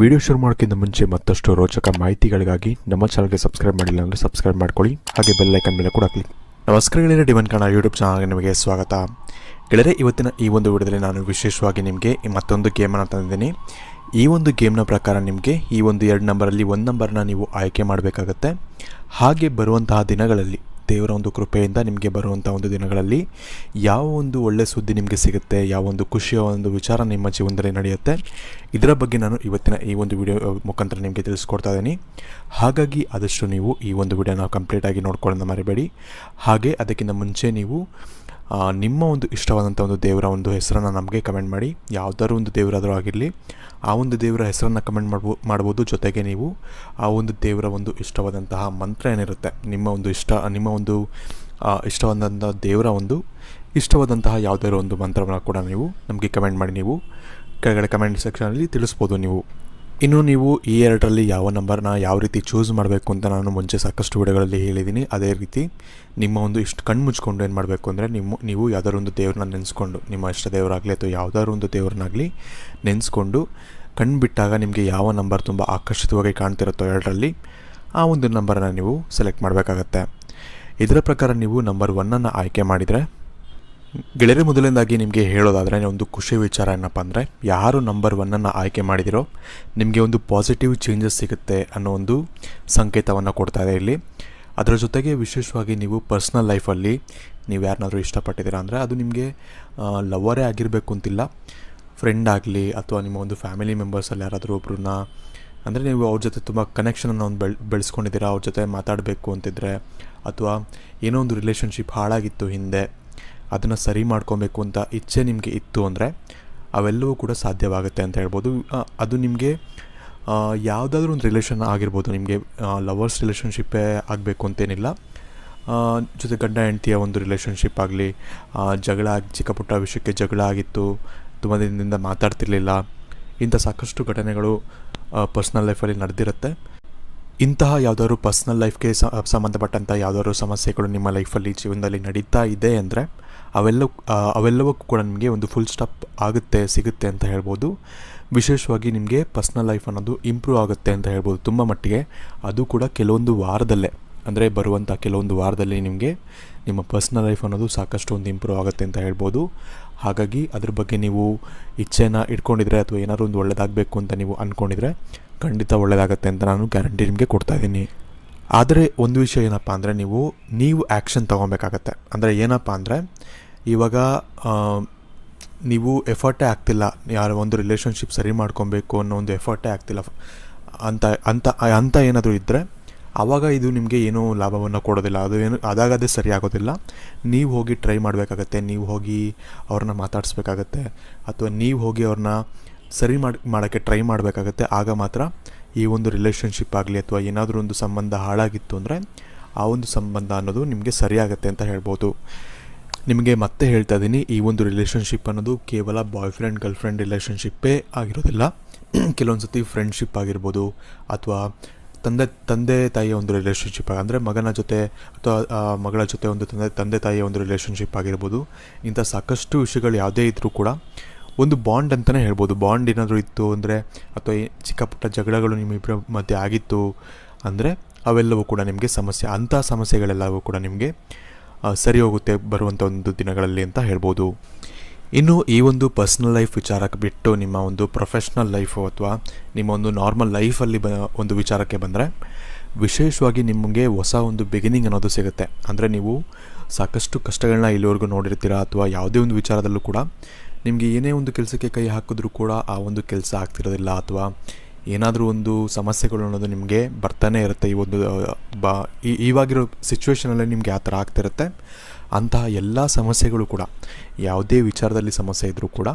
Video ಶುರು ಮಾಡೋಕ್ಕಿಂತ ಮುಂಚೆ ಮತ್ತಷ್ಟು ರೋಚಕ ಮಾಹಿತಿಗಳಿಗಾಗಿ ನಮ್ಮ ಚಾನಲ್ಗೆ ಸಬ್ಸ್ಕ್ರೈಬ್ ಮಾಡಿಲ್ಲ ಅಂದರೆ ಸಬ್ಸ್ಕ್ರೈಬ್ ಮಾಡ್ಕೊಳ್ಳಿ. ಹಾಗೆ ಬೆಲ್ ಐಕನ್ ಮೇಲೆ ಕೂಡ ಕ್ಲಿಕ್. ನಮಸ್ಕಾರ ಗೆಳೆಯರೆ, ಡಿವನ್ ಕನ್ನಡ ಯೂಟ್ಯೂಬ್ ಚಾನಲ್ಗೆ ನಿಮಗೆ ಸ್ವಾಗತ. ಗೆಳೆಯರೆ, ಇವತ್ತಿನ ಈ ಒಂದು ವಿಡಿಯೋದಲ್ಲಿ ನಾನು ವಿಶೇಷವಾಗಿ ನಿಮಗೆ ಮತ್ತೊಂದು ಗೇಮನ್ನು ತಂದಿದ್ದೀನಿ. ಈ ಒಂದು ಗೇಮ್ನ ಪ್ರಕಾರ ನಿಮಗೆ ಈ ಒಂದು ಎರಡು ನಂಬರಲ್ಲಿ ಒಂದು ನಂಬರ್ನ ನೀವು ಆಯ್ಕೆ ಮಾಡಬೇಕಾಗತ್ತೆ. ಹಾಗೆ ಬರುವಂತಹ ದಿನಗಳಲ್ಲಿ ದೇವರ ಒಂದು ಕೃಪೆಯಿಂದ ನಿಮಗೆ ಬರುವಂಥ ಒಂದು ದಿನಗಳಲ್ಲಿ ಯಾವ ಒಂದು ಒಳ್ಳೆಯ ಸುದ್ದಿ ನಿಮಗೆ ಸಿಗುತ್ತೆ, ಯಾವ ಒಂದು ಖುಷಿಯ ಒಂದು ವಿಚಾರ ನಿಮ್ಮ ಜೀವನದಲ್ಲಿ ನಡೆಯುತ್ತೆ, ಇದರ ಬಗ್ಗೆ ನಾನು ಇವತ್ತಿನ ಈ ಒಂದು ವಿಡಿಯೋ ಮುಖಾಂತರ ನಿಮಗೆ ತಿಳಿಸ್ಕೊಡ್ತಾ ಇದ್ದೀನಿ. ಹಾಗಾಗಿ ಆದಷ್ಟು ನೀವು ಈ ಒಂದು ವಿಡಿಯೋನ ಕಂಪ್ಲೀಟಾಗಿ ನೋಡ್ಕೊಳ್ಳೋಣ ಮರಿಬೇಡಿ. ಹಾಗೆ ಅದಕ್ಕಿಂತ ಮುಂಚೆ ನೀವು ನಿಮ್ಮ ಒಂದು ಇಷ್ಟವಾದಂಥ ಒಂದು ದೇವರ ಒಂದು ಹೆಸರನ್ನು ನಮಗೆ ಕಮೆಂಟ್ ಮಾಡಿ. ಯಾವುದಾದ್ರು ಒಂದು ದೇವರಾದರೂ ಆಗಿರಲಿ, ಆ ಒಂದು ದೇವರ ಹೆಸರನ್ನು ಕಮೆಂಟ್ ಮಾಡ್ಬೋ, ಮಾಡ್ಬೋದು ಜೊತೆಗೆ ನೀವು ಆ ಒಂದು ದೇವರ ಒಂದು ಇಷ್ಟವಾದಂತಹ ಮಂತ್ರ ಏನಿರುತ್ತೆ, ನಿಮ್ಮ ಒಂದು ಇಷ್ಟ, ನಿಮ್ಮ ಒಂದು ಇಷ್ಟವಾದಂಥ ದೇವರ ಒಂದು ಇಷ್ಟವಾದಂತಹ ಯಾವುದಾದ್ರು ಒಂದು ಮಂತ್ರವನ್ನು ಕೂಡ ನೀವು ನಮಗೆ ಕಮೆಂಟ್ ಮಾಡಿ ನೀವು. ಕೆಳಗಡೆ ಕಮೆಂಟ್ ಸೆಕ್ಷನಲ್ಲಿ ತಿಳಿಸ್ಬೋದು ನೀವು. ಇನ್ನು ನೀವು ಈ ಎರಡರಲ್ಲಿ ಯಾವ ನಂಬರ್ನ ಯಾವ ರೀತಿ ಚೂಸ್ ಮಾಡಬೇಕು ಅಂತ ನಾನು ಮುಂಚೆ ಸಾಕಷ್ಟು ವಿಡಿಯೋಗಳಲ್ಲಿ ಹೇಳಿದ್ದೀನಿ. ಅದೇ ರೀತಿ ನಿಮ್ಮ ಒಂದು ಇಷ್ಟು ಕಣ್ಣು ಮುಚ್ಕೊಂಡು ಏನು ಮಾಡಬೇಕು ಅಂದರೆ ನಿಮ್ಮ, ನೀವು ಯಾವ್ದಾರು ಒಂದು ದೇವ್ರನ್ನ ನೆನೆಸ್ಕೊಂಡು, ನಿಮ್ಮ ಇಷ್ಟ ದೇವರಾಗಲಿ ಅಥವಾ ಯಾವುದಾದ್ರು ಒಂದು ದೇವ್ರನ್ನಾಗಲಿ ನೆನೆಸ್ಕೊಂಡು ಕಣ್ಣು ಬಿಟ್ಟಾಗ ನಿಮಗೆ ಯಾವ ನಂಬರ್ ತುಂಬ ಆಕರ್ಷಿತವಾಗಿ ಕಾಣ್ತಿರುತ್ತೋ ಎರಡರಲ್ಲಿ ಆ ಒಂದು ನಂಬರನ್ನು ನೀವು ಸೆಲೆಕ್ಟ್ ಮಾಡಬೇಕಾಗತ್ತೆ. ಇದರ ಪ್ರಕಾರ ನೀವು ನಂಬರ್ ಒನ್ನನ್ನು ಆಯ್ಕೆ ಮಾಡಿದರೆ ಗೆಳೆಯರ, ಮೊದಲನೇದಾಗಿ ನಿಮಗೆ ಹೇಳೋದಾದರೆ ಒಂದು ಖುಷಿ ವಿಚಾರ ಏನಪ್ಪ ಅಂದರೆ, ಯಾರು ನಂಬರ್ ಒನ್ನನ್ನು ಆಯ್ಕೆ ಮಾಡಿದಿರೋ, ನಿಮಗೆ ಒಂದು ಪಾಸಿಟಿವ್ ಚೇಂಜಸ್ ಸಿಗುತ್ತೆ ಅನ್ನೋ ಒಂದು ಸಂಕೇತವನ್ನು ಕೊಡ್ತಾ ಇದೆ ಇಲ್ಲಿ. ಅದರ ಜೊತೆಗೆ ವಿಶೇಷವಾಗಿ ನೀವು ಪರ್ಸ್ನಲ್ ಲೈಫಲ್ಲಿ ನೀವು ಯಾರನ್ನಾದರೂ ಇಷ್ಟಪಟ್ಟಿದ್ದೀರಾ ಅಂದರೆ, ಅದು ನಿಮಗೆ ಲವರೇ ಆಗಿರಬೇಕು ಅಂತಿಲ್ಲ. ಫ್ರೆಂಡ್ ಆಗಲಿ ಅಥವಾ ನಿಮ್ಮ ಒಂದು ಫ್ಯಾಮಿಲಿ ಮೆಂಬರ್ಸಲ್ಲಿ ಯಾರಾದರೂ ಒಬ್ಬರನ್ನ ಅಂದರೆ ನೀವು ಅವ್ರ ಜೊತೆ ತುಂಬ ಕನೆಕ್ಷನನ್ನು ಒಂದು ಬೆಳ್, ಬೆಳೆಸ್ಕೊಂಡಿದ್ದೀರಾ, ಅವ್ರ ಜೊತೆ ಮಾತಾಡಬೇಕು ಅಂತಿದ್ರೆ, ಅಥವಾ ಏನೋ ಒಂದು ರಿಲೇಷನ್ಶಿಪ್ ಹಾಳಾಗಿತ್ತು ಹಿಂದೆ ಅದನ್ನು ಸರಿ ಮಾಡ್ಕೊಬೇಕು ಅಂತ ಇಚ್ಛೆ ನಿಮಗೆ ಇತ್ತು ಅಂದರೆ ಅವೆಲ್ಲವೂ ಕೂಡ ಸಾಧ್ಯವಾಗುತ್ತೆ ಅಂತ ಹೇಳ್ಬೋದು. ಅದು ನಿಮಗೆ ಯಾವುದಾದ್ರೂ ಒಂದು ರಿಲೇಷನ್ ಆಗಿರ್ಬೋದು ನಿಮಗೆ ಲವರ್ಸ್ ರಿಲೇಷನ್ಶಿಪ್ಪೇ ಆಗಬೇಕು ಅಂತೇನಿಲ್ಲ. ಜೊತೆ ಗಂಡ ಹೆಂಡತಿಯ ಒಂದು ರಿಲೇಷನ್ಶಿಪ್ ಆಗಲಿ ಜಗಳ ಆಗಿ ಚಿಕ್ಕ ಪುಟ್ಟ ವಿಷಯಕ್ಕೆ ಜಗಳ ಆಗಿತ್ತು, ತುಂಬ ದಿನದಿಂದ ಮಾತಾಡ್ತಿರ್ಲಿಲ್ಲ, ಇಂಥ ಸಾಕಷ್ಟು ಘಟನೆಗಳು ಪರ್ಸ್ನಲ್ ಲೈಫಲ್ಲಿ ನಡೆದಿರುತ್ತೆ. ಇಂತಹ ಯಾವುದಾದ್ರು ಪರ್ಸ್ನಲ್ ಲೈಫ್ಗೆ ಸಂಬಂಧಪಟ್ಟಂಥ ಯಾವುದಾದ್ರು ಸಮಸ್ಯೆಗಳು ನಿಮ್ಮ ಲೈಫಲ್ಲಿ ಜೀವನದಲ್ಲಿ ನಡೀತಾ ಇದೆ ಅಂದರೆ ಅವೆಲ್ಲ ಅವೆಲ್ಲವಕ್ಕೂ ಕೂಡ ನಿಮಗೆ ಒಂದು ಫುಲ್ ಸ್ಟಾಪ್ ಆಗುತ್ತೆ, ಸಿಗುತ್ತೆ ಅಂತ ಹೇಳ್ಬೋದು. ವಿಶೇಷವಾಗಿ ನಿಮಗೆ ಪರ್ಸ್ನಲ್ ಲೈಫ್ ಅನ್ನೋದು ಇಂಪ್ರೂವ್ ಆಗುತ್ತೆ ಅಂತ ಹೇಳ್ಬೋದು ತುಂಬ ಮಟ್ಟಿಗೆ. ಅದು ಕೂಡ ಕೆಲವೊಂದು ವಾರದಲ್ಲೇ. ಅಂದರೆ ಬರುವಂಥ ಕೆಲವೊಂದು ವಾರದಲ್ಲಿ ನಿಮಗೆ ನಿಮ್ಮ ಪರ್ಸ್ನಲ್ ಲೈಫ್ ಅನ್ನೋದು ಸಾಕಷ್ಟು ಒಂದು ಇಂಪ್ರೂವ್ ಆಗುತ್ತೆ ಅಂತ ಹೇಳ್ಬೋದು. ಹಾಗಾಗಿ ಅದ್ರ ಬಗ್ಗೆ ನೀವು ಇಚ್ಛೆನ ಇಟ್ಕೊಂಡಿದ್ರೆ ಅಥವಾ ಏನಾದ್ರು ಒಂದು ಒಳ್ಳೆಯದಾಗಬೇಕು ಅಂತ ನೀವು ಅಂದ್ಕೊಂಡಿದ್ರೆ ಖಂಡಿತ ಒಳ್ಳೆಯದಾಗತ್ತೆ ಅಂತ ನಾನು ಗ್ಯಾರಂಟಿ ನಿಮಗೆ ಕೊಡ್ತಾ ಇದ್ದೀನಿ. ಆದರೆ ಒಂದು ವಿಷಯ ಏನಪ್ಪ ಅಂದರೆ ನೀವು ನೀವು ಆ್ಯಕ್ಷನ್ ತೊಗೊಬೇಕಾಗತ್ತೆ. ಅಂದರೆ ಏನಪ್ಪ ಅಂದರೆ ಇವಾಗ ನೀವು ಎಫರ್ಟೇ ಆಗ್ತಿಲ್ಲ. ಯಾರ ಒಂದು ರಿಲೇಷನ್ಶಿಪ್ ಸರಿ ಮಾಡ್ಕೊಬೇಕು ಅನ್ನೋ ಒಂದು ಎಫರ್ಟೇ ಆಗ್ತಿಲ್ಲ. ಅಂತ ಅಂತ ಅಂತ ಏನಾದರೂ ಇದ್ದರೆ ಆವಾಗ ಇದು ನಿಮಗೆ ಏನೂ ಲಾಭವನ್ನು ಕೊಡೋದಿಲ್ಲ. ಅದು ಏನು ಅದಾಗದೇ ಸರಿ ಆಗೋದಿಲ್ಲ. ನೀವು ಹೋಗಿ ಟ್ರೈ ಮಾಡಬೇಕಾಗತ್ತೆ. ನೀವು ಹೋಗಿ ಅವ್ರನ್ನ ಮಾತಾಡಿಸ್ಬೇಕಾಗತ್ತೆ. ಅಥವಾ ನೀವು ಹೋಗಿ ಅವ್ರನ್ನ ಸರಿ ಮಾಡಿ, ಮಾಡೋಕ್ಕೆ ಟ್ರೈ ಮಾಡಬೇಕಾಗತ್ತೆ. ಆಗ ಮಾತ್ರ ಈ ಒಂದು ರಿಲೇಷನ್ಶಿಪ್ ಆಗಲಿ ಅಥವಾ ಏನಾದರೂ ಒಂದು ಸಂಬಂಧ ಹಾಳಾಗಿತ್ತು ಅಂದರೆ, ಆ ಒಂದು ಸಂಬಂಧ ಅನ್ನೋದು ನಿಮಗೆ ಸರಿಯಾಗತ್ತೆ ಅಂತ ಹೇಳ್ಬೋದು. ನಿಮಗೆ ಮತ್ತೆ ಹೇಳ್ತಾ ಇದ್ದೀನಿ, ಈ ಒಂದು ರಿಲೇಷನ್ಶಿಪ್ ಅನ್ನೋದು ಕೇವಲ ಬಾಯ್ ಫ್ರೆಂಡ್ ಗರ್ಲ್ ಫ್ರೆಂಡ್ ರಿಲೇಷನ್ಶಿಪ್ಪೇ ಆಗಿರೋದಿಲ್ಲ. ಕೆಲವೊಂದು ಸತಿ ಫ್ರೆಂಡ್ಶಿಪ್ ಆಗಿರ್ಬೋದು, ಅಥವಾ ತಂದೆ ತಂದೆ, ತಾಯಿಯ ಒಂದು ರಿಲೇಷನ್ಶಿಪ್ ಅಂದರೆ ಮಗನ ಜೊತೆ ಅಥವಾ ಮಗಳ ಜೊತೆ ಒಂದು ತಂದೆ ತಂದೆ, ತಾಯಿಯ ಒಂದು ರಿಲೇಷನ್ಶಿಪ್ ಆಗಿರ್ಬೋದು. ಇಂಥ ಸಾಕಷ್ಟು ವಿಷಯಗಳು ಯಾವುದೇ ಇದ್ದರೂ ಕೂಡ ಒಂದು ಬಾಂಡ್ ಅಂತಲೇ ಹೇಳ್ಬೋದು. ಬಾಂಡ್ ಏನಾದರೂ ಇತ್ತು ಅಂದರೆ, ಅಥವಾ ಚಿಕ್ಕಪುಟ್ಟ ಚಿಕ್ಕ ಪುಟ್ಟ ಜಗಳಗಳು ನಿಮ್ಮಿಬ್ಬರ ಮಧ್ಯೆ ಆಗಿತ್ತು ಅಂದರೆ, ಅವೆಲ್ಲವೂ ಕೂಡ ನಿಮಗೆ ಸಮಸ್ಯೆ, ಅಂಥ ಸಮಸ್ಯೆಗಳೆಲ್ಲವೂ ಕೂಡ ನಿಮಗೆ ಸರಿ ಹೋಗುತ್ತೆ ಬರುವಂಥ ಒಂದು ದಿನಗಳಲ್ಲಿ ಅಂತ ಹೇಳ್ಬೋದು. ಇನ್ನು ಈ ಒಂದು ಪರ್ಸ್ನಲ್ ಲೈಫ್ ವಿಚಾರಕ್ಕೆ ಬಿಟ್ಟು ನಿಮ್ಮ ಒಂದು ಪ್ರೊಫೆಷ್ನಲ್ ಲೈಫು ಅಥವಾ ನಿಮ್ಮ ಒಂದು ನಾರ್ಮಲ್ ಲೈಫಲ್ಲಿ ಬ, ಒಂದು ವಿಚಾರಕ್ಕೆ ಬಂದರೆ ವಿಶೇಷವಾಗಿ ನಿಮಗೆ ಹೊಸ ಒಂದು ಬಿಗಿನಿಂಗ್ ಅನ್ನೋದು ಸಿಗುತ್ತೆ. ಅಂದರೆ ನೀವು ಸಾಕಷ್ಟು ಕಷ್ಟಗಳನ್ನ ಇಲ್ಲಿವರೆಗೂ ನೋಡಿರ್ತೀರ ಅಥವಾ ಯಾವುದೇ ಒಂದು ವಿಚಾರದಲ್ಲೂ ಕೂಡ ನಿಮಗೆ ಏನೇ ಒಂದು ಕೆಲಸಕ್ಕೆ ಕೈ ಹಾಕಿದ್ರೂ ಕೂಡ ಆ ಒಂದು ಕೆಲಸ ಆಗ್ತಿರೋದಿಲ್ಲ ಅಥವಾ ಏನಾದರೂ ಒಂದು ಸಮಸ್ಯೆಗಳು ಅನ್ನೋದು ನಿಮಗೆ ಬರ್ತಾನೆ ಇರುತ್ತೆ ಈ ಒಂದು ಬ ಇವಾಗಿರೋ ಸಿಚುವೇಷನಲ್ಲಿ ನಿಮಗೆ ಆ ಥರ ಆಗ್ತಿರುತ್ತೆ ಅಂತಹ ಎಲ್ಲ ಸಮಸ್ಯೆಗಳು ಕೂಡ, ಯಾವುದೇ ವಿಚಾರದಲ್ಲಿ ಸಮಸ್ಯೆ ಇದ್ದರೂ ಕೂಡ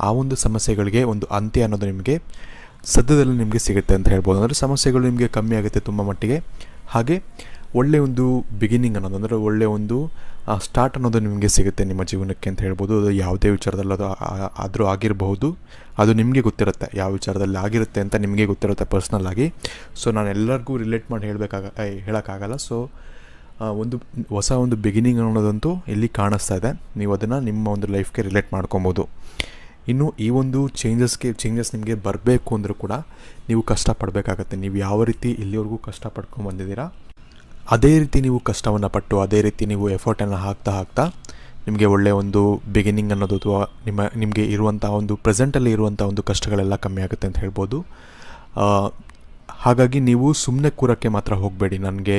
ಆ ಒಂದು ಸಮಸ್ಯೆಗಳಿಗೆ ಒಂದು ಅಂತ್ಯ ಅನ್ನೋದು ನಿಮಗೆ ಸದ್ಯದಲ್ಲಿ ನಿಮಗೆ ಸಿಗುತ್ತೆ ಅಂತ ಹೇಳ್ಬೋದು. ಅಂದರೆ ಸಮಸ್ಯೆಗಳು ನಿಮಗೆ ಕಮ್ಮಿ ಆಗುತ್ತೆ ತುಂಬ ಮಟ್ಟಿಗೆ. ಹಾಗೆ ಒಳ್ಳೆಯ ಒಂದು ಬಿಗಿನಿಂಗ್ ಅನ್ನೋದು, ಅಂದರೆ ಒಳ್ಳೆಯ ಒಂದು ಸ್ಟಾರ್ಟ್ ಅನ್ನೋದು ನಿಮಗೆ ಸಿಗುತ್ತೆ ನಿಮ್ಮ ಜೀವನಕ್ಕೆ ಅಂತ ಹೇಳ್ಬೋದು. ಅದು ಯಾವುದೇ ವಿಚಾರದಲ್ಲಿ ಅದು ಆದರೂ ಆಗಿರಬಹುದು. ಅದು ನಿಮಗೆ ಗೊತ್ತಿರುತ್ತೆ ಯಾವ ವಿಚಾರದಲ್ಲಿ ಆಗಿರುತ್ತೆ ಅಂತ ನಿಮಗೆ ಗೊತ್ತಿರುತ್ತೆ ಪರ್ಸ್ನಲ್ ಆಗಿ. ಸೊ ನಾನು ಎಲ್ಲರಿಗೂ ರಿಲೇಟ್ ಮಾಡಿ ಹೇಳಬೇಕಾಗ ಹೇಳೋಕ್ಕಾಗಲ್ಲ. ಸೊ ಒಂದು ಹೊಸ ಒಂದು ಬಿಗಿನಿಂಗ್ ಅನ್ನೋದಂತೂ ಇಲ್ಲಿ ಕಾಣಿಸ್ತಾ ಇದೆ. ನೀವು ಅದನ್ನು ನಿಮ್ಮ ಒಂದು ಲೈಫ್ಗೆ ರಿಲೇಟ್ ಮಾಡ್ಕೊಬೋದು. ಇನ್ನು ಈ ಒಂದು ಚೇಂಜಸ್ಗೆ ಚೇಂಜಸ್ ನಿಮಗೆ ಬರಬೇಕು ಅಂದರೂ ಕೂಡ ನೀವು ಕಷ್ಟಪಡಬೇಕಾಗತ್ತೆ ನೀವು ಯಾವ ರೀತಿ ಇಲ್ಲಿವರೆಗೂ ಕಷ್ಟಪಡ್ಕೊಂಡು ಬಂದಿದ್ದೀರಾ ಅದೇ ರೀತಿ ನೀವು ಕಷ್ಟವನ್ನು ಪಟ್ಟು, ಅದೇ ರೀತಿ ನೀವು ಎಫರ್ಟನ್ನು ಹಾಕ್ತಾ ಹಾಕ್ತಾ ನಿಮಗೆ ಒಳ್ಳೆಯ ಒಂದು ಬಿಗಿನಿಂಗ್ ಅನ್ನೋದು ಅಥವಾ ನಿಮ್ಮ, ನಿಮಗೆ ಇರುವಂಥ ಒಂದು ಪ್ರೆಸೆಂಟಲ್ಲಿ ಇರುವಂಥ ಒಂದು ಕಷ್ಟಗಳೆಲ್ಲ ಕಮ್ಮಿ ಆಗುತ್ತೆ ಅಂತ ಹೇಳ್ಬೋದು. ಹಾಗಾಗಿ ನೀವು ಸುಮ್ಮನೆ ಕೂರೋಕ್ಕೆ ಮಾತ್ರ ಹೋಗಬೇಡಿ. ನನಗೆ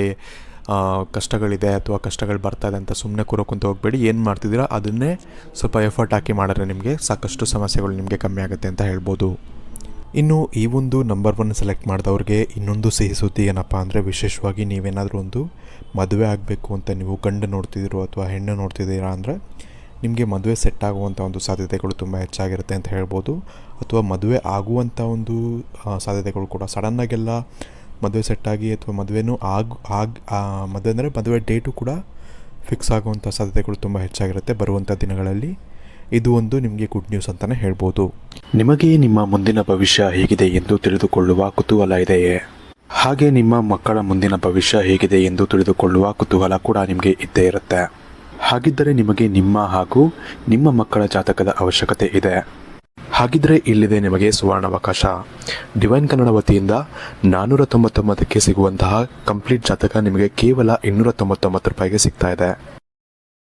ಕಷ್ಟಗಳಿದೆ ಅಥವಾ ಕಷ್ಟಗಳು ಬರ್ತಾ ಇದೆ ಅಂತ ಸುಮ್ಮನೆ ಕೂರೋಕ್ಕಂತ ಹೋಗಬೇಡಿ. ಏನು ಮಾಡ್ತಿದ್ದೀರಾ? ಅದನ್ನೇ ಸ್ವಲ್ಪ ಎಫರ್ಟ್ ಹಾಕಿ ಮಾಡಿದ್ರೆ ನಿಮಗೆ ಸಾಕಷ್ಟು ಸಮಸ್ಯೆಗಳು ನಿಮಗೆ ಕಮ್ಮಿ ಆಗುತ್ತೆ ಅಂತ ಹೇಳ್ಬೋದು. ಇನ್ನು ಈ ಒಂದು ನಂಬರ್ ಒನ್ ಸೆಲೆಕ್ಟ್ ಮಾಡಿದವ್ರಿಗೆ ಇನ್ನೊಂದು ಸಿಹಿ ಸುದ್ದಿ ಏನಪ್ಪ ಅಂದರೆ ವಿಶೇಷವಾಗಿ ನೀವೇನಾದರೂ ಒಂದು ಮದುವೆ ಆಗಬೇಕು ಅಂತ ನೀವು ಗಂಡು ನೋಡ್ತಿದ್ದೀರೋ ಅಥವಾ ಹೆಣ್ಣು ನೋಡ್ತಿದ್ದೀರಾ ಅಂದರೆ ನಿಮಗೆ ಮದುವೆ ಸೆಟ್ ಆಗುವಂಥ ಒಂದು ಸಾಧ್ಯತೆಗಳು ತುಂಬ ಹೆಚ್ಚಾಗಿರುತ್ತೆ ಅಂತ ಹೇಳ್ಬೋದು. ಅಥವಾ ಮದುವೆ ಆಗುವಂಥ ಒಂದು ಸಾಧ್ಯತೆಗಳು ಕೂಡ ಸಡನ್ನಾಗೆಲ್ಲ ಮದುವೆ ಸೆಟ್ಟಾಗಿ ಅಥವಾ ಮದುವೆನೂ ಆಗ ಆಗ ಮದುವೆ ಅಂದರೆ ಮದುವೆ ಡೇಟು ಕೂಡ ಫಿಕ್ಸ್ ಆಗುವಂಥ ಸಾಧ್ಯತೆಗಳು ತುಂಬ ಹೆಚ್ಚಾಗಿರುತ್ತೆ ಬರುವಂಥ ದಿನಗಳಲ್ಲಿ. ಇದು ಒಂದು ನಿಮಗೆ ಗುಡ್ ನ್ಯೂಸ್ ಅಂತಲೇ ಹೇಳ್ಬೋದು. ನಿಮಗೆ ನಿಮ್ಮ ಮುಂದಿನ ಭವಿಷ್ಯ ಹೇಗಿದೆ ಎಂದು ತಿಳಿದುಕೊಳ್ಳುವ ಕುತೂಹಲ ಇದೆಯೇ? ಹಾಗೆ ನಿಮ್ಮ ಮಕ್ಕಳ ಮುಂದಿನ ಭವಿಷ್ಯ ಹೇಗಿದೆ ಎಂದು ತಿಳಿದುಕೊಳ್ಳುವ ಕುತೂಹಲ ಕೂಡ ನಿಮಗೆ ಇದ್ದೇ ಇರುತ್ತೆ. ಹಾಗಿದ್ದರೆ ನಿಮಗೆ ನಿಮ್ಮ ಹಾಗೂ ನಿಮ್ಮ ಮಕ್ಕಳ ಜಾತಕದ ಅವಶ್ಯಕತೆ ಇದೆ. ಹಾಗಿದ್ರೆ ಇಲ್ಲಿದೆ ನಿಮಗೆ ಸುವರ್ಣಾವಕಾಶ. ಡಿವೈನ್ ಕನ್ನಡ ವತಿಯಿಂದ ನಾನ್ನೂರ ತೊಂಬತ್ತೊಂಬತ್ತಕ್ಕೆ ಸಿಗುವಂತಹ ಕಂಪ್ಲೀಟ್ ಜಾತಕ ನಿಮಗೆ ಕೇವಲ ಇನ್ನೂರ ತೊಂಬತ್ತೊಂಬತ್ತು ರೂಪಾಯಿಗೆ ಸಿಗ್ತಾ ಇದೆ.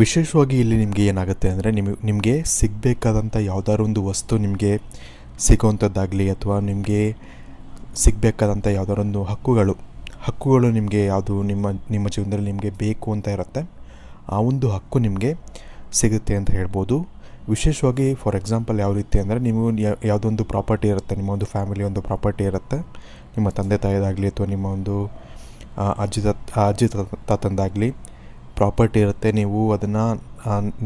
ವಿಶೇಷವಾಗಿ ಇಲ್ಲಿ ನಿಮಗೆ ಏನಾಗುತ್ತೆ ಅಂದರೆ ನಿಮಗೆ ನಿಮಗೆ ಸಿಗಬೇಕಾದಂಥ ಯಾವುದಾದ್ರು ಒಂದು ವಸ್ತು ನಿಮಗೆ ಸಿಗುವಂಥದ್ದಾಗಲಿ ಅಥವಾ ನಿಮಗೆ ಸಿಗಬೇಕಾದಂಥ ಒಂದು ಹಕ್ಕುಗಳು ಹಕ್ಕುಗಳು ನಿಮಗೆ ಯಾವುದು ನಿಮ್ಮ ನಿಮ್ಮ ಜೀವನದಲ್ಲಿ ನಿಮಗೆ ಬೇಕು ಅಂತ ಇರುತ್ತೆ, ಆ ಒಂದು ಹಕ್ಕು ನಿಮಗೆ ಸಿಗುತ್ತೆ ಅಂತ ಹೇಳ್ಬೋದು. ವಿಶೇಷವಾಗಿ ಫಾರ್ ಎಕ್ಸಾಂಪಲ್ ಯಾವ ರೀತಿ ಅಂದರೆ ನೀವು ಯಾವುದೊಂದು ಪ್ರಾಪರ್ಟಿ ಇರುತ್ತೆ, ನಿಮ್ಮ ಒಂದು ಫ್ಯಾಮಿಲಿ ಒಂದು ಪ್ರಾಪರ್ಟಿ ಇರುತ್ತೆ, ನಿಮ್ಮ ತಂದೆ ತಾಯಿದಾಗಲಿ ಅಥವಾ ನಿಮ್ಮ ಒಂದು ಅಜ್ಜಿ ತಾತ, ಅಜ್ಜಿ ತಾತ- ತಾತಂದಾಗಲಿ ಪ್ರಾಪರ್ಟಿ ಇರುತ್ತೆ, ನೀವು ಅದನ್ನು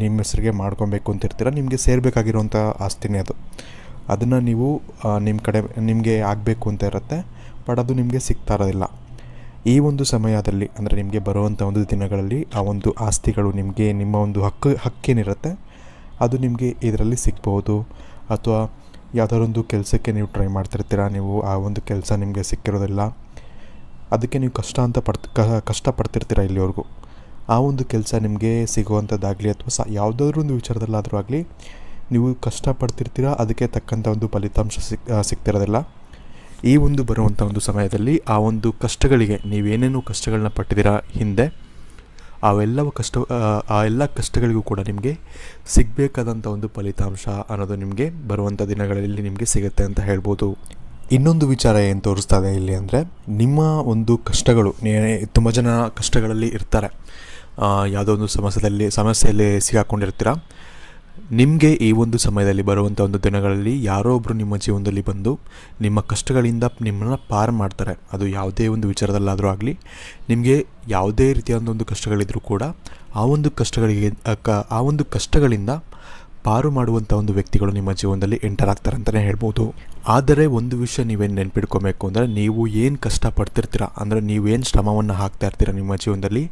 ನಿಮ್ಮ ಹೆಸರಿಗೆ ಮಾಡ್ಕೊಬೇಕು ಅಂತ ಇರ್ತೀರ, ನಿಮಗೆ ಸೇರಬೇಕಾಗಿರುವಂಥ ಆಸ್ತಿನೇ ಅದು. ಅದನ್ನು ನೀವು ನಿಮ್ಮ ಕಡೆ, ನಿಮಗೆ ಆಗಬೇಕು ಅಂತ ಇರುತ್ತೆ, ಬಟ್ ಅದು ನಿಮಗೆ ಸಿಗ್ತಾ ಇರೋದಿಲ್ಲ. ಈ ಒಂದು ಸಮಯದಲ್ಲಿ, ಅಂದರೆ ನಿಮಗೆ ಬರುವಂಥ ಒಂದು ದಿನಗಳಲ್ಲಿ, ಆ ಒಂದು ಆಸ್ತಿಗಳು ನಿಮಗೆ, ನಿಮ್ಮ ಒಂದು ಹಕ್ಕು, ಹಕ್ಕೇನಿರುತ್ತೆ, ಅದು ನಿಮಗೆ ಇದರಲ್ಲಿ ಸಿಗ್ಬೋದು ಅಥವಾ ಯಾವ್ದಾರೊಂದು ಕೆಲಸಕ್ಕೆ ನೀವು ಟ್ರೈ ಮಾಡ್ತಿರ್ತೀರ, ನೀವು ಆ ಒಂದು ಕೆಲಸ ನಿಮಗೆ ಸಿಕ್ಕಿರೋದಿಲ್ಲ, ಅದಕ್ಕೆ ನೀವು ಕಷ್ಟ ಅಂತ ಪಡ್ತ ಕಷ್ಟಪಡ್ತಿರ್ತೀರ ಇಲ್ಲಿವರೆಗೂ. ಆ ಒಂದು ಕೆಲಸ ನಿಮಗೆ ಸಿಗುವಂಥದ್ದಾಗಲಿ ಅಥವಾ ಸ ಯಾವುದಾದ್ರೂ ಒಂದು ವಿಚಾರದಲ್ಲಾದರೂ ಆಗಲಿ ನೀವು ಕಷ್ಟಪಡ್ತಿರ್ತೀರ ಅದಕ್ಕೆ ತಕ್ಕಂಥ ಒಂದು ಫಲಿತಾಂಶ ಸಿಕ್ ಸಿಗ್ತಿರೋದಿಲ್ಲ. ಈ ಒಂದು ಬರುವಂಥ ಒಂದು ಸಮಯದಲ್ಲಿ ಆ ಒಂದು ಕಷ್ಟಗಳಿಗೆ ನೀವೇನೇನು ಕಷ್ಟಗಳನ್ನ ಪಟ್ಟಿದ್ದೀರಾ ಹಿಂದೆ ಅವೆಲ್ಲ ಕಷ್ಟ ಆ, ಎಲ್ಲ ಕಷ್ಟಗಳಿಗೂ ಕೂಡ ನಿಮಗೆ ಸಿಗಬೇಕಾದಂಥ ಒಂದು ಫಲಿತಾಂಶ ಅನ್ನೋದು ನಿಮಗೆ ಬರುವಂಥ ದಿನಗಳಲ್ಲಿ ನಿಮಗೆ ಸಿಗುತ್ತೆ ಅಂತ ಹೇಳ್ಬೋದು. ಇನ್ನೊಂದು ವಿಚಾರ ಏನು ತೋರಿಸ್ತಾ ಇದೆ ಇಲ್ಲಿ ಅಂದರೆ ನಿಮ್ಮ ಒಂದು ಕಷ್ಟಗಳು ತುಂಬ ಜನ ಕಷ್ಟಗಳಲ್ಲಿ ಇರ್ತಾರೆ. ಯಾವುದೋ ಒಂದು ಸಮಸ್ಯೆಯಲ್ಲಿ ಸಮಸ್ಯೆಯಲ್ಲಿ ಸಿಗಾಕೊಂಡಿರ್ತೀರ ನಿಮಗೆ ಈ ಒಂದು ಸಮಯದಲ್ಲಿ ಬರುವಂಥ ಒಂದು ದಿನಗಳಲ್ಲಿ ಯಾರೋ ಒಬ್ಬರು ನಿಮ್ಮ ಜೀವನದಲ್ಲಿ ಬಂದು ನಿಮ್ಮ ಕಷ್ಟಗಳಿಂದ ನಿಮ್ಮನ್ನು ಪಾರು ಮಾಡ್ತಾರೆ. ಅದು ಯಾವುದೇ ಒಂದು ವಿಚಾರದಲ್ಲಾದರೂ ಆಗಲಿ, ನಿಮಗೆ ಯಾವುದೇ ರೀತಿಯಾದ ಒಂದು ಕಷ್ಟಗಳಿದ್ದರೂ ಕೂಡ ಆ ಒಂದು ಕಷ್ಟಗಳಿಗೆ ಆ ಒಂದು ಕಷ್ಟಗಳಿಂದ ಪಾರು ಮಾಡುವಂಥ ಒಂದು ವ್ಯಕ್ತಿಗಳು ನಿಮ್ಮ ಜೀವನದಲ್ಲಿ ಎಂಟರ್ ಆಗ್ತಾರೆ ಅಂತಲೇ ಹೇಳ್ಬೋದು. ಆದರೆ ಒಂದು ವಿಷಯ ನೀವೇನು ನೆನ್ಪಿಡ್ಕೋಬೇಕು ಅಂದರೆ ನೀವು ಏನು ಕಷ್ಟಪಡ್ತಿರ್ತೀರ, ಅಂದರೆ ನೀವೇನು ಶ್ರಮವನ್ನು ಹಾಕ್ತಾ ಇರ್ತೀರ ನಿಮ್ಮ ಜೀವನದಲ್ಲಿ,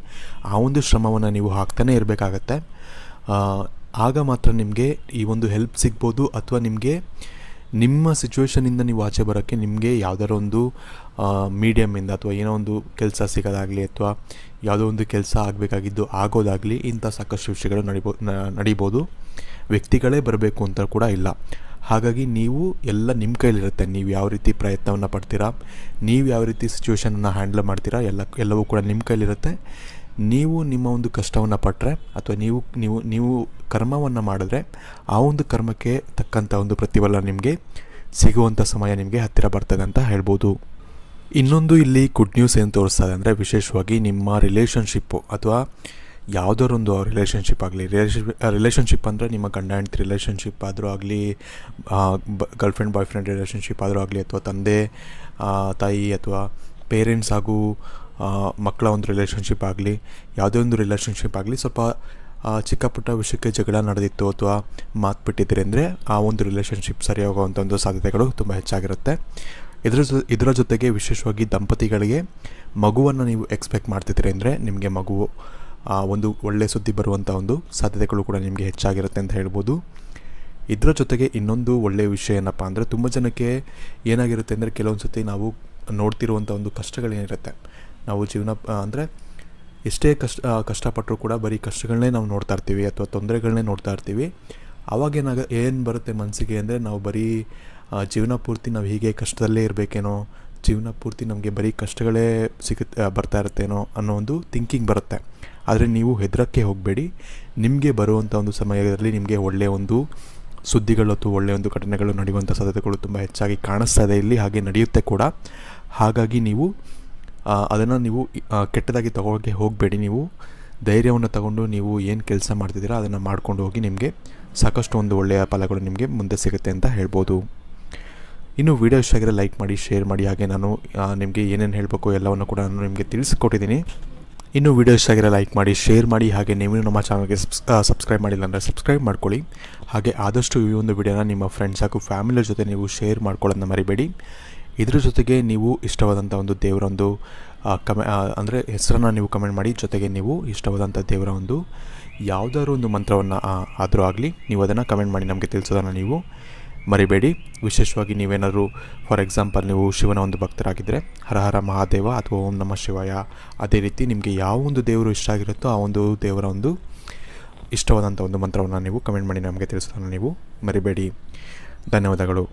ಆ ಒಂದು ಶ್ರಮವನ್ನು ನೀವು ಹಾಕ್ತಾನೆ ಇರಬೇಕಾಗತ್ತೆ. ಆಗ ಮಾತ್ರ ನಿಮಗೆ ಈ ಒಂದು ಹೆಲ್ಪ್ ಸಿಗ್ಬೋದು, ಅಥವಾ ನಿಮಗೆ ನಿಮ್ಮ ಸಿಚುವೇಶನಿಂದ ನೀವು ಆಚೆ ಬರೋಕ್ಕೆ ನಿಮಗೆ ಯಾವುದಾದ್ರು ಒಂದು ಮೀಡಿಯಮ್ಮಿಂದ ಅಥವಾ ಏನೋ ಒಂದು ಕೆಲಸ ಸಿಗೋದಾಗಲಿ ಅಥವಾ ಯಾವುದೋ ಒಂದು ಕೆಲಸ ಆಗಬೇಕಾಗಿದ್ದು ಆಗೋದಾಗಲಿ ಇಂಥ ಸಾಕಷ್ಟು ವಿಷಯಗಳು ನಡಿಬೋ ನಡಿಬೋದು. ವ್ಯಕ್ತಿಗಳೇ ಬರಬೇಕು ಅಂತ ಕೂಡ ಇಲ್ಲ. ಹಾಗಾಗಿ ನೀವು ಎಲ್ಲ ನಿಮ್ಮ ಕೈಲಿರುತ್ತೆ ನೀವು ಯಾವ ರೀತಿ ಪ್ರಯತ್ನವನ್ನು ಪಡ್ತೀರಾ? ನೀವು ಯಾವ ರೀತಿ ಸಿಚುವೇಶನನ್ನು ಹ್ಯಾಂಡಲ್ ಮಾಡ್ತೀರಾ? ಎಲ್ಲ, ಎಲ್ಲವೂ ಕೂಡ ನಿಮ್ಮ ಕೈಲಿರುತ್ತೆ ನೀವು ನಿಮ್ಮ ಒಂದು ಕಷ್ಟವನ್ನು ಪಟ್ಟರೆ ಅಥವಾ ನೀವು ನೀವು ನೀವು ಕರ್ಮವನ್ನು ಮಾಡಿದ್ರೆ ಆ ಒಂದು ಕರ್ಮಕ್ಕೆ ತಕ್ಕಂಥ ಒಂದು ಪ್ರತಿಫಲ ನಿಮಗೆ ಸಿಗುವಂಥ ಸಮಯ ನಿಮಗೆ ಹತ್ತಿರ ಬರ್ತದೆ ಅಂತ ಹೇಳ್ಬೋದು. ಇನ್ನೊಂದು ಇಲ್ಲಿ ಗುಡ್ ನ್ಯೂಸ್ ಏನು ತೋರಿಸ್ತದೆ ಅಂದರೆ ವಿಶೇಷವಾಗಿ ನಿಮ್ಮ ರಿಲೇಷನ್ಶಿಪ್ಪು ಅಥವಾ ಯಾವುದಾರೊಂದು ರಿಲೇಷನ್ಶಿಪ್ ಆಗಲಿ ರಿಲೇಷನ್ ರಿಲೇಷನ್ಶಿಪ್ ಅಂದರೆ ನಿಮ್ಮ ಗಂಡ, ಹೆಂಡತಿ ರಿಲೇಷನ್ಶಿಪ್ ಆದರೂ ಆಗಲಿ ಗರ್ಲ್ಫ್ರೆಂಡ್ ಬಾಯ್ ಫ್ರೆಂಡ್ ರಿಲೇಷನ್ಶಿಪ್ ಆದರೂ ಆಗಲಿ ಅಥವಾ ತಂದೆ ತಾಯಿ ಅಥವಾ ಪೇರೆಂಟ್ಸ್ ಹಾಗೂ ಮಕ್ಕಳ ಒಂದು ರಿಲೇಷನ್ಶಿಪ್ ಆಗಲಿ, ಯಾವುದೇ ಒಂದು ರಿಲೇಷನ್ಶಿಪ್ ಆಗಲಿ ಸ್ವಲ್ಪ ಚಿಕ್ಕ ಪುಟ್ಟ ವಿಷಯಕ್ಕೆ ಜಗಳ ನಡೆದಿತ್ತು ಅಥವಾ ಮಾತು ಬಿಟ್ಟಿದ್ದೀರಿ ಅಂದರೆ ಆ ಒಂದು ರಿಲೇಷನ್ಶಿಪ್ ಸರಿ ಹೋಗುವಂಥ ಒಂದು ಸಾಧ್ಯತೆಗಳು ತುಂಬ ಹೆಚ್ಚಾಗಿರುತ್ತೆ. ಇದರ ಜೊ, ಇದರ ಜೊತೆಗೆ ವಿಶೇಷವಾಗಿ ದಂಪತಿಗಳಿಗೆ ಮಗುವನ್ನು ನೀವು ಎಕ್ಸ್ಪೆಕ್ಟ್ ಮಾಡ್ತಿದ್ದೀರಿ ಅಂದರೆ ನಿಮಗೆ ಮಗು ಒಂದು ಒಳ್ಳೆಯ ಸುದ್ದಿ ಬರುವಂಥ ಒಂದು ಸಾಧ್ಯತೆಗಳು ಕೂಡ ನಿಮಗೆ ಹೆಚ್ಚಾಗಿರುತ್ತೆ ಅಂತ ಹೇಳ್ಬೋದು. ಇದರ ಜೊತೆಗೆ ಇನ್ನೊಂದು ಒಳ್ಳೆಯ ವಿಷಯ ಏನಪ್ಪ ಅಂದರೆ ತುಂಬ ಜನಕ್ಕೆ ಏನಾಗಿರುತ್ತೆ ಅಂದರೆ ಕೆಲವೊಂದು ಸತಿ ನಾವು ನೋಡ್ತಿರುವಂಥ ಒಂದು ಕಷ್ಟಗಳೇನಿರುತ್ತೆ. ನಾವು ಜೀವನ ಅಂದರೆ ಎಷ್ಟೇ ಕಷ್ಟ ಕಷ್ಟಪಟ್ಟರು ಕೂಡ ಬರೀ ಕಷ್ಟಗಳನ್ನೇ ನಾವು ನೋಡ್ತಾ ಇರ್ತೀವಿ ಅಥವಾ ತೊಂದರೆಗಳನ್ನೇ ನೋಡ್ತಾ ಇರ್ತೀವಿ. ಆವಾಗೇನಾಗ ಏನು ಬರುತ್ತೆ ಮನಸ್ಸಿಗೆ ಅಂದರೆ ನಾವು ಬರೀ ಜೀವನ ಪೂರ್ತಿ ನಾವು ಹೀಗೆ ಕಷ್ಟದಲ್ಲೇ ಇರಬೇಕೇನೋ ಜೀವನ ಪೂರ್ತಿ ನಮಗೆ ಬರೀ ಕಷ್ಟಗಳೇ ಸಿಗುತ್ತೆ ಬರ್ತಾ ಇರುತ್ತೇನೋ ಅನ್ನೋ ಒಂದು ಥಿಂಕಿಂಗ್ ಬರುತ್ತೆ. ಆದರೆ ನೀವು ಹೆದರಕ್ಕೆ ಹೋಗಬೇಡಿ. ನಿಮಗೆ ಬರುವಂಥ ಒಂದು ಸಮಯದಲ್ಲಿ ನಿಮಗೆ ಒಳ್ಳೆಯ ಒಂದು ಸುದ್ದಿಗಳು ಅಥವಾ ಒಳ್ಳೆಯ ಒಂದು ಘಟನೆಗಳು ನಡೆಯುವಂಥ ಸಾಧ್ಯತೆಗಳು ತುಂಬ ಹೆಚ್ಚಾಗಿ ಕಾಣಿಸ್ತಾ ಇದೆ ಇಲ್ಲಿ, ಹಾಗೆ ನಡೆಯುತ್ತೆ ಕೂಡ. ಹಾಗಾಗಿ ನೀವು ಅದನ್ನು ನೀವು ಕೆಟ್ಟದಾಗಿ ತಗೊಳ್ಳೋಕ್ಕೆ ಹೋಗಬೇಡಿ. ನೀವು ಧೈರ್ಯವನ್ನು ತಗೊಂಡು ನೀವು ಏನು ಕೆಲಸ ಮಾಡ್ತಿದ್ದೀರಾ ಅದನ್ನು ಮಾಡ್ಕೊಂಡು ಹೋಗಿ ನಿಮಗೆ ಸಾಕಷ್ಟು ಒಂದು ಒಳ್ಳೆಯ ಫಲಗಳು ನಿಮಗೆ ಮುಂದೆ ಸಿಗುತ್ತೆ ಅಂತ ಹೇಳ್ಬೋದು. ಇನ್ನು ವಿಡಿಯೋ ಇಷ್ಟ ಆಗಿದ್ರೆ ಲೈಕ್ ಮಾಡಿ, ಶೇರ್ ಮಾಡಿ, ಹಾಗೆ ನಾನು ನಿಮಗೆ ಏನೇನು ಹೇಳಬೇಕು ಎಲ್ಲವನ್ನು ಕೂಡ ನಾನು ನಿಮಗೆ ತಿಳಿಸ್ಕೊಟ್ಟಿದ್ದೀನಿ. ಇನ್ನು ವಿಡಿಯೋ ಇಷ್ಟ ಆಗಿರೋ ಲೈಕ್ ಮಾಡಿ, ಶೇರ್ ಮಾಡಿ, ಹಾಗೆ ನೀವು ನಮ್ಮ ಚಾನಲ್ಗೆ ಸಬ್ಸ್ಕ್ರೈಬ್ ಮಾಡಿಲ್ಲ ಅಂದರೆ ಸಬ್ಸ್ಕ್ರೈಬ್ ಮಾಡ್ಕೊಳ್ಳಿ. ಹಾಗೆ ಆದಷ್ಟು ಈ ಒಂದು ವಿಡಿಯೋನ ನಿಮ್ಮ ಫ್ರೆಂಡ್ಸ್ ಹಾಗೂ ಫ್ಯಾಮಿಲಿಯ ಜೊತೆ ನೀವು ಶೇರ್ ಮಾಡ್ಕೊಳ್ಳೋದನ್ನ ಮರಿಬೇಡಿ. ಇದ್ರ ಜೊತೆಗೆ ನೀವು ಇಷ್ಟವಾದಂಥ ಒಂದು ದೇವರ ಒಂದು ಕಮೆ ಅಂದರೆ ಹೆಸರನ್ನು ನೀವು ಕಮೆಂಟ್ ಮಾಡಿ, ಜೊತೆಗೆ ನೀವು ಇಷ್ಟವಾದಂಥ ದೇವರ ಒಂದು ಯಾವುದಾದ್ರು ಒಂದು ಮಂತ್ರವನ್ನು ಆದರೂ ಆಗಲಿ, ನೀವು ಅದನ್ನು ಕಮೆಂಟ್ ಮಾಡಿ ನಮಗೆ ತಿಳಿಸೋದನ್ನು ನೀವು ಮರಿಬೇಡಿ. ವಿಶೇಷವಾಗಿ ನೀವೇನಾದರೂ ಫಾರ್ ಎಕ್ಸಾಂಪಲ್ ನೀವು ಶಿವನ ಒಂದು ಭಕ್ತರಾಗಿದ್ದರೆ ಹರ ಹರ ಮಹಾದೇವ ಅಥವಾ ಓಂ ನಮ ಶಿವಯ, ಅದೇ ರೀತಿ ನಿಮಗೆ ಯಾವ ಒಂದು ದೇವರು ಇಷ್ಟ ಆಗಿರುತ್ತೋ ಆ ಒಂದು ದೇವರ ಒಂದು ಇಷ್ಟವಾದಂಥ ಒಂದು ಮಂತ್ರವನ್ನು ನೀವು ಕಮೆಂಟ್ ಮಾಡಿ ನಮಗೆ ತಿಳಿಸೋದನ್ನು ನೀವು ಮರಿಬೇಡಿ. ಧನ್ಯವಾದಗಳು.